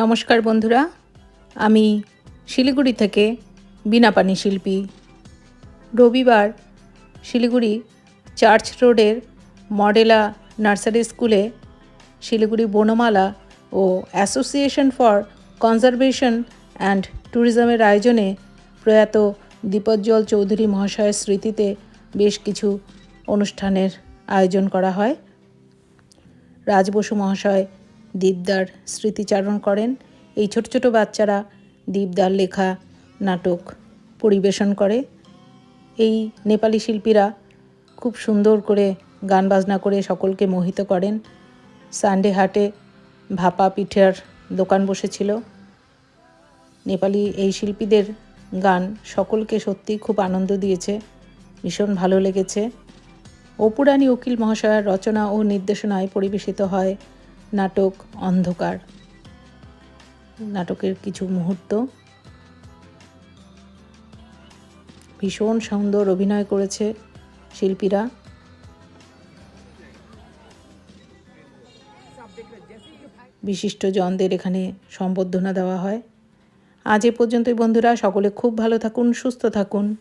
নমস্কার বন্ধুরা, আমি শিলিগুড়ি থেকে বিনাপানি শিল্পী। রবিবার শিলিগুড়ি চার্চ রোডের মডেলা নার্সারি স্কুলে শিলিগুড়ি বনমালা ও অ্যাসোসিয়েশন ফর কনজারভেশন অ্যান্ড ট্যুরিজমের আয়োজনে প্রয়াত দীপজ্জল চৌধুরী মহাশয়ের স্মৃতিতে বেশ কিছু অনুষ্ঠানের আয়োজন করা হয়। রাজ বসু মহাশয় দীপদার স্মৃতিচারণ করেন। এই ছোট ছোট বাচ্চারা দীপদার লেখা, নাটক পরিবেশন করে। এই নেপালি শিল্পীরা খুব সুন্দর করে গান বাজনা করে সকলকে মোহিত করেন। সানডে হাটে ভাপা পিঠার দোকান বসেছিল। নেপালি এই শিল্পীদের গান সকলকে সত্যি খুব আনন্দ দিয়েছে, ভীষণ ভালো লেগেছে। অপুরাণী উকিল মহাশয়ের রচনা ও নির্দেশনায় পরিবেশিত হয় নাটক অন্ধকার। নাটকের কিছু মুহূর্ত। ভীষণ সুন্দর অভিনয় করেছে শিল্পীরা। বিশিষ্ট জনদের এখানে সম্বর্ধনা দেওয়া হয়। আজ এ পর্যন্তই বন্ধুরা, সকলে খুব ভালো থাকুন, সুস্থ থাকুন।